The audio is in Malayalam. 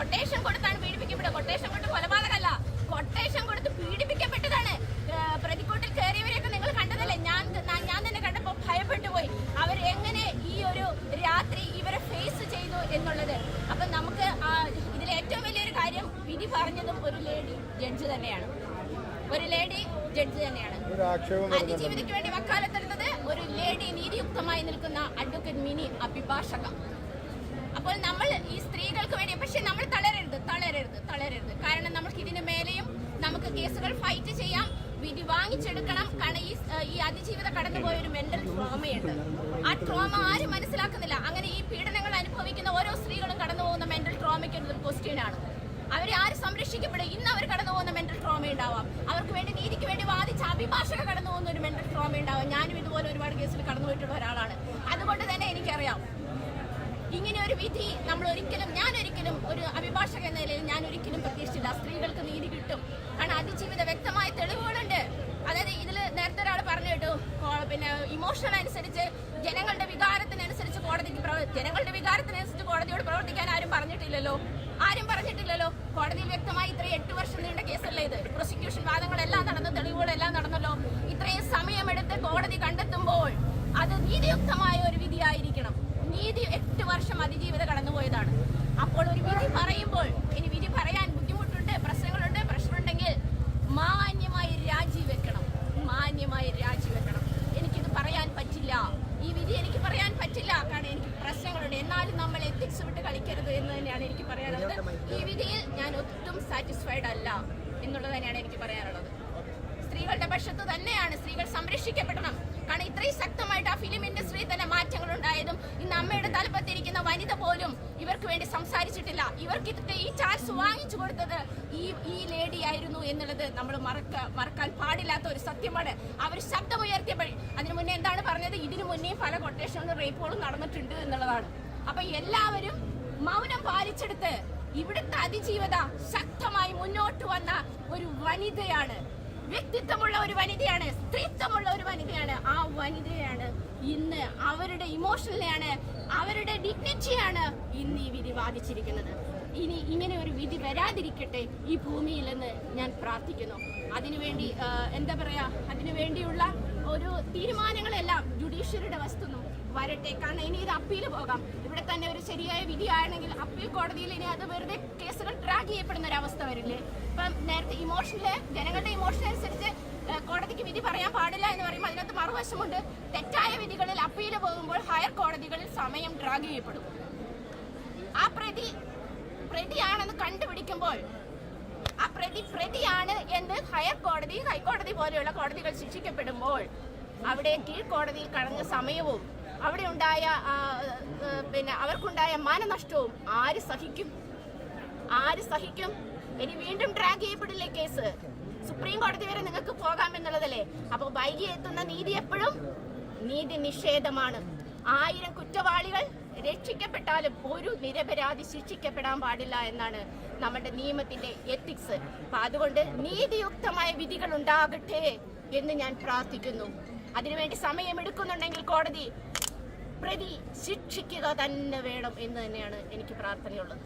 കൊട്ടേഷൻ കൊടുത്താണ് പീഡിപ്പിക്കപ്പെട്ടത് കൊട്ടേഷൻ കൊടുത്ത് കൊലപാതകമല്ല കൊട്ടേഷൻ കൊടുത്ത് പീഡിപ്പിക്കപ്പെട്ടതാണ്. പ്രതിക്കൂട്ടിൽ കയറിയവരെയൊക്കെ നിങ്ങൾ കണ്ടതല്ലേ? ഞാൻ ഞാൻ- തന്നെ കണ്ടപ്പോൾ ഭയപ്പെട്ടു പോയി അവർ എങ്ങനെ ഈ ഒരു രാത്രി ഇവരെ ഫേസ് ചെയ്തു എന്നുള്ളത്? അപ്പൊ നമുക്ക് ഇതിൽ ഏറ്റവും വലിയൊരു കാര്യം വിധി പറഞ്ഞതും ഒരു ലേഡി ജഡ്ജ് തന്നെയാണ്. ഒരു ലേഡി ജഡ്ജ് തന്നെയാണ്. അതിജീവിതയ്ക്ക് വേണ്ടി വക്കാലത്തെടുത്തത് ഒരു ലേഡി നീതിയുക്തമായി നിൽക്കുന്ന അഡ്വക്കേറ്റ് മിനി അഭിഭാഷക അപ്പോൾ നമ്മൾ ഈ സ്ത്രീകൾക്ക് വേണ്ടി പക്ഷെ നമ്മൾ തളരരുത് തളരരുത് തളരരുത് കാരണം നമുക്ക് ഇതിന് മേലെയും നമുക്ക് കേസുകൾ ഫൈറ്റ് ചെയ്യാം. വിധി വാങ്ങിച്ചെടുക്കണം. കാരണം ഈ ഈ അതിജീവിത കടന്നുപോയ ഒരു മെന്റൽ ട്രോമയുണ്ട് ആ ട്രോമ ആരും മനസ്സിലാക്കുന്നില്ല. അങ്ങനെ ഈ പീഡനങ്ങൾ അനുഭവിക്കുന്ന ഓരോ സ്ത്രീകളും കടന്നു പോകുന്ന മെന്റൽ ട്രോമയ്ക്ക് ഒരു ക്വസ്റ്റ്യൻ ആണ്. അവരെ ആര് സംരക്ഷിക്കപ്പെടും ഇന്ന് അവർ കടന്നു പോകുന്ന മെന്റൽ ട്രോമ ഉണ്ടാവാം. അവർക്ക് വേണ്ടി നീതിക്ക് വേണ്ടി വാദിച്ച അഭിഭാഷക കടന്നു പോകുന്ന ഒരു മെന്റൽ ട്രോമ ഉണ്ടാവാം. ഞാനും ഇതുപോലെ ഒരുപാട് കേസിൽ കടന്നു പോയിട്ടുള്ള ഒരാളാണ്. അതുകൊണ്ട് തന്നെ എനിക്കറിയാം ഒരു വിധി നമ്മൾ ഒരിക്കലും ഞാൻ ഒരിക്കലും ഒരു അഭിഭാഷക എന്ന നിലയിൽ ഞാൻ ഒരിക്കലും പ്രതീക്ഷിച്ചില്ല. സ്ത്രീകൾക്ക് നീതി കിട്ടും. കാരണം അതിജീവിത വ്യക്തമായ തെളിവുകളുണ്ട്. അതായത് ഇതിൽ നേരത്തെ ഒരാൾ പറഞ്ഞു കേട്ടു പിന്നെ ഇമോഷൻ അനുസരിച്ച് ജനങ്ങളുടെ വികാരത്തിനനുസരിച്ച് കോടതിക്ക് ജനങ്ങളുടെ വികാരത്തിനനുസരിച്ച് കോടതിയോട് പ്രവർത്തിക്കാൻ ആരും പറഞ്ഞിട്ടില്ലല്ലോ. ആരും പറഞ്ഞിട്ടില്ലല്ലോ. കോടതിയിൽ വ്യക്തമായി ഇത്ര എട്ട് വർഷം നീണ്ട കേസല്ലേ ഇത്? പ്രോസിക്യൂഷൻ വാദങ്ങളെല്ലാം നടന്നു തെളിവുകളെല്ലാം നടന്നല്ലോ. ഇത്രയും സമയമെടുത്ത് കോടതി കണ്ടെത്തുമ്പോൾ അത് നീതിയുക്തമായ ഒരു വിധിയായിരിക്കണം. നീതി എട്ട് വർഷം അതിജീവിത കടന്നുപോയതാണ്. അപ്പോൾ ഒരു വിധി പറയുമ്പോൾ ഇനി വിധി പറയാൻ ബുദ്ധിമുട്ടുണ്ട് പ്രശ്നങ്ങളുണ്ട് പ്രശ്നമുണ്ടെങ്കിൽ മാന്യമായി രാജിവെക്കണം മാന്യമായി രാജിവെക്കണം എനിക്കിത് പറയാൻ പറ്റില്ല. ഈ വിധി എനിക്ക് പറയാൻ പറ്റില്ല. കാരണം എനിക്ക് പ്രശ്നങ്ങളുണ്ട്. എന്നാലും നമ്മൾ എത്തിക്സ് വിട്ട് കളിക്കരുത് എന്ന് തന്നെയാണ് എനിക്ക് പറയാനുള്ളത്. ഈ വിധിയിൽ ഞാൻ ഒട്ടും സാറ്റിസ്ഫൈഡ് അല്ല എന്നുള്ളത് തന്നെയാണ് എനിക്ക് പറയാനുള്ളത്. സ്ത്രീകളുടെ പക്ഷത്ത് തന്നെയാണ് സ്ത്രീകൾ സംരക്ഷിക്കപ്പെടണം. ഇത്രയും ശക്തമായിട്ട് ആ ഫിലിം ഇൻഡസ്ട്രിയിൽ തന്നെ മാറ്റങ്ങൾ ഉണ്ടായതും ഇന്ന് അമ്മയുടെ തലപ്പത്തിരിക്കുന്ന വനിത പോലും ഇവർക്ക് വേണ്ടി സംസാരിച്ചിട്ടില്ല. ഇവർക്ക് ഈ ചാൻസ് വാങ്ങിച്ചു കൊടുത്തത് ഈ ഈ ലേഡി ആയിരുന്നു എന്നുള്ളത് നമ്മൾ മറക്ക മറക്കാൻ പാടില്ലാത്ത ഒരു സത്യമാണ്. അവർ ശബ്ദമുയർത്തിയപ്പോൾ അതിനു മുന്നേ എന്താണ് പറഞ്ഞത്? ഇതിനു മുന്നേ പല കൊട്ടേഷനുകളും റേപ്പുകളും നടന്നിട്ടുണ്ട് എന്നുള്ളതാണ്. അപ്പൊ എല്ലാവരും മൗനം പാലിച്ചെടുത്ത് ഇവിടുത്തെ അതിജീവത ശക്തമായി മുന്നോട്ട് വന്ന ഒരു വനിതയാണ് വ്യക്തിത്വമുള്ള ഒരു വനിതയാണ് സ്ത്രീത്വമുള്ള ഒരു വനിതയാണ്. ആ വനിതയാണ് ഇന്ന് അവരുടെ ഇമോഷണലാണ് അവരുടെ ഡിഗ്നിറ്റിയാണ് ഇന്ന് ഈ വിധി വാദിച്ചിരിക്കുന്നത് ഇനി ഇങ്ങനെ ഒരു വിധി വരാതിരിക്കട്ടെ ഈ ഭൂമിയിൽ എന്ന് ഞാൻ പ്രാർത്ഥിക്കുന്നു. അതിനുവേണ്ടി എന്താ പറയാ അതിനുവേണ്ടിയുള്ള ഒരു തീരുമാനങ്ങളെല്ലാം ജുഡീഷ്യറിയുടെ വസ്തുന്നു വരട്ടെ. കാരണം ഇനി ഇത് അപ്പീൽ പോകാം. ഇവിടെ തന്നെ ഒരു ശരിയായ വിധി വിധിയാണെങ്കിൽ അപ്പീൽ കോടതിയിൽ ഇനി അത് വെറുതെ കേസുകൾ ട്രാക്ക് ചെയ്യപ്പെടുന്ന ഒരു അവസ്ഥ വരില്ലേ? ഇപ്പം നേരത്തെ ഇമോഷനിൽ ജനങ്ങളുടെ ഇമോഷൻ അനുസരിച്ച് കോടതിക്ക് വിധി പറയാൻ പാടില്ല എന്ന് പറയുമ്പോൾ അതിനകത്ത് മറുവശമുണ്ട്. തെറ്റായ വിധികളിൽ അപ്പീൽ പോകുമ്പോൾ ഹയർ കോടതികളിൽ സമയം ട്രാക്ക് ചെയ്യപ്പെടും. ആ പ്രതി പ്രതിയാണെന്ന് കണ്ടുപിടിക്കുമ്പോൾ ആ പ്രതി പ്രതിയാണ് എന്ന് ഹയർ കോടതി ഹൈക്കോടതി പോലെയുള്ള കോടതികൾ ശിക്ഷിക്കപ്പെടുമ്പോൾ അവിടെ കീഴ്ക്കോടതിയിൽ കടഞ്ഞ സമയവും അവിടെ ഉണ്ടായ പിന്നെ അവർക്കുണ്ടായ മാനനഷ്ടവും ആര് സഹിക്കും? ആര് സഹിക്കും? ഇനി വീണ്ടും ട്രാക്ക് ചെയ്യപ്പെടില്ലേ കേസ്? സുപ്രീം കോടതി വരെ നിങ്ങൾക്ക് പോകാമെന്നുള്ളതല്ലേ അപ്പൊ വൈകി എത്തുന്ന നീതി എപ്പോഴും നീതി നിഷേധമാണ്. ആയിരം കുറ്റവാളികൾ രക്ഷിക്കപ്പെട്ടാലും ഒരു നിരപരാധി ശിക്ഷിക്കപ്പെടാൻ പാടില്ല എന്നാണ് നമ്മുടെ നിയമത്തിന്റെ എത്തിക്സ് അപ്പൊ അതുകൊണ്ട് നീതിയുക്തമായ വിധികൾ ഉണ്ടാകട്ടെ എന്ന് ഞാൻ പ്രാർത്ഥിക്കുന്നു. അതിനുവേണ്ടി സമയമെടുക്കുന്നുണ്ടെങ്കിൽ കോടതി പ്രതി ശിക്ഷിക്കുക തന്നെ വേണം എന്ന് തന്നെയാണ് എനിക്ക് പ്രാർത്ഥനയുള്ളത്.